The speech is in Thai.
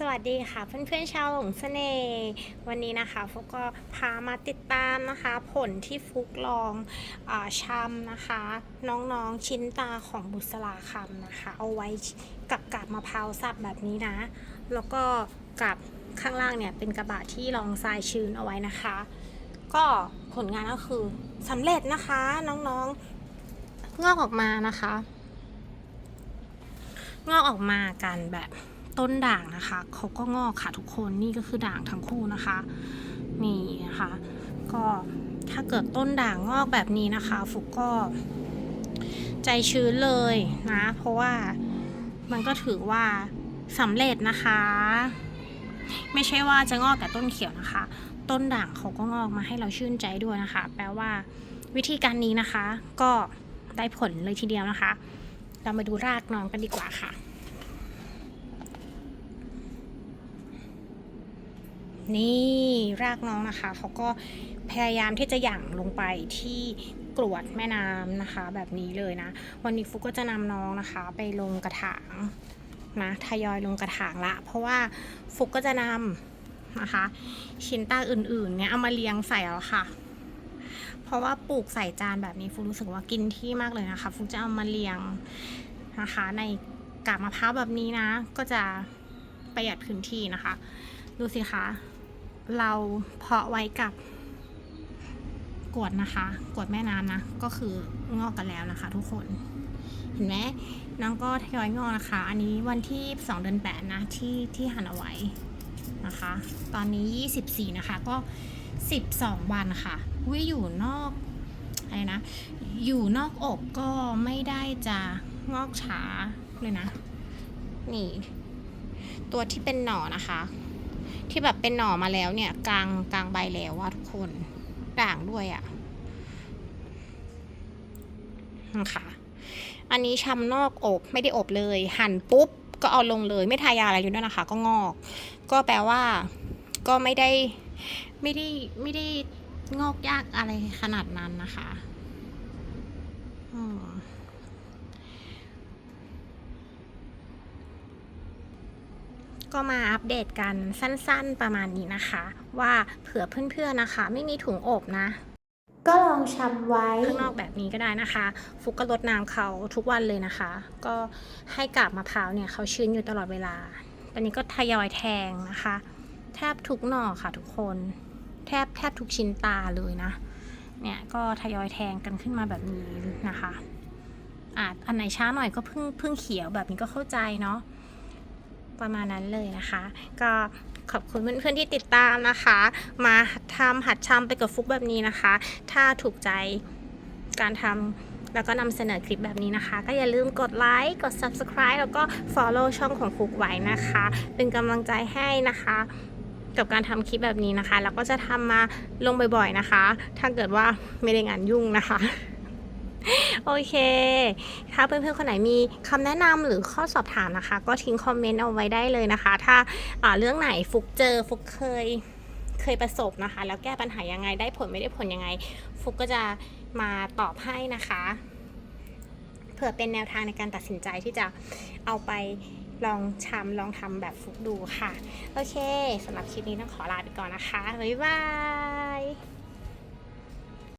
สวัสดีค่ะเพื่อนๆชาวหลงเสน่ห์วันนี้นะคะฟุกก็พามาติดตามนะคะ ผลที่ฟุกลองอาชำนะคะ น้องๆชิ้นตาของบุษราคำนะคะ เอาไว้กับกาบมะพร้าวสับแบบนี้นะ แล้วก็กับข้างล่างเนี่ยเป็นกระบะที่รองทรายชื้นเอาไว้นะคะ ก็ผลงานก็คือสำเร็จนะคะน้องๆงอกออกมานะคะ งอกออกมากันแบบ ต้นด่างนะคะเขาก็งอกค่ะทุกคนนี่ก็คือด่างทั้งคู่นะคะนี่นะคะก็ถ้าเกิดต้นด่างงอกแบบนี้นะคะฟุกก็ใจชื้นเลยนะ เพราะว่ามันก็ถือว่าสำเร็จนะคะ ไม่ใช่ว่าจะงอกแต่ต้นเขียวนะคะ ต้นด่างเขาก็งอกมาให้เราชื่นใจด้วยนะคะ แปลว่าวิธีการนี้นะคะ ก็ได้ผลเลยทีเดียวนะคะ เรามาดูรากน้องกันดีกว่าค่ะ นี่รากน้องนะคะเขาก็พยายามที่จะหยั่งลงไปที่กรวดแม่น้ำนะคะ แบบนี้เลยนะ วันนี้ฟุกก็จะนำน้องนะคะ ไปลงกระถางนะทยอยลงกระถางละ เพราะว่าฟุกก็จะนำนะคะ ชิ้นตาอื่นๆเนี่ยเอามาเลี้ยงใส่แล้วค่ะ เพราะว่าปลูกใส่จานแบบนี้ฟุกรู้สึกว่ากินที่มากเลยนะคะฟุกจะเอามาเลี้ยงนะคะ ในกาบมะพร้าวแบบนี้นะ ก็จะประหยัดพื้นที่นะคะ ดูสิคะ เราเพาะไว้กับกวดนะคะกวดแม่น้ำนะ ก็คืองอกกันแล้วนะคะ ทุกคน เห็นไหมน้องก็ทยอยงอกนะคะ อันนี้วันที่2เดือน8นะที่ที่หันเอาไว้นะคะ ตอนนี้24นะคะก็12วันค่ะวิอยู่นอกอะไรนะ อยู่นอกอกก็ไม่ได้จะงอกช้าเลยนะ นี่ ตัวที่เป็นหน่อนะคะ ที่แบบเป็นหน่อมาแล้วเนี่ย กลางกลางใบแล้วว่าทุกคนด่างด้วยอะ่ะนะคะอันนี้ชำนอกอบไม่ได้อบเลย หั่นปุ๊บก็เอาลงเลย ไม่ทายาอะไรอยู่ด้วยนะคะ ก็งอก ก็แปลว่า ก็ไม่ได้ไม่ได้ไม่ได้งอกยากอะไรขนาดนั้นนะคะ ก็มาอัปเดตกันสั้นๆประมาณนี้นะคะ ว่าเผื่อเพื่อนๆนะคะ ไม่มีถุงอบนะ ก็ลองชำไว้ข้างนอกแบบนี้ก็ได้นะคะ ฟุกก็ลดน้ำเขาทุกวันเลยนะคะ ก็ให้กาบมะพร้าวเนี่ยเขาชื้นอยู่ตลอดเวลาตอนนี้ก็ทยอยแทงนะคะ แทบทุกหน่อค่ะทุกคน แทบแทบทุกชิ้นตาเลยนะ เนี่ยก็ทยอยแทงกันขึ้นมาแบบนี้นะคะอาจอันไหนช้าหน่อยก็เพิ่งเพิ่งเขียวแบบนี้ก็เข้าใจเนาะ ประมาณนั้นเลยนะคะ ก็ขอบคุณเพื่อนๆที่ติดตามนะคะ มาทำหัดชำไปกับฟุกแบบนี้นะคะ ถ้าถูกใจการทำแล้วก็นำเสนอคลิปแบบนี้นะคะ ก็อย่าลืมกดไลค์กด subscribe แล้วก็ follow ช่องของฟุกไว้นะคะ เป็นกำลังใจให้นะคะกับการทำคลิปแบบนี้นะคะ แล้วก็จะทำมาลงบ่อยๆนะคะ ถ้าเกิดว่าไม่ได้งานยุ่งนะคะ โอเค ถ้าเพื่อนๆคนไหนมีคำแนะนำหรือข้อสอบถามนะคะ ก็ทิ้งคอมเมนต์เอาไว้ได้เลยนะคะ ถ้าอ่าเรื่องไหนฟุกเจอฟุกเคยเคยประสบนะคะ แล้วแก้ปัญหายังไงได้ผลไม่ได้ผลยังไง ฟุกก็จะมาตอบให้นะคะ เผื่อเป็นแนวทางในการตัดสินใจที่จะเอาไปลองชำลองทำแบบฟุกดูค่ะ โอเคสำหรับคลิปนี้ต้องขอลาไปก่อนนะคะ บ๊ายบาย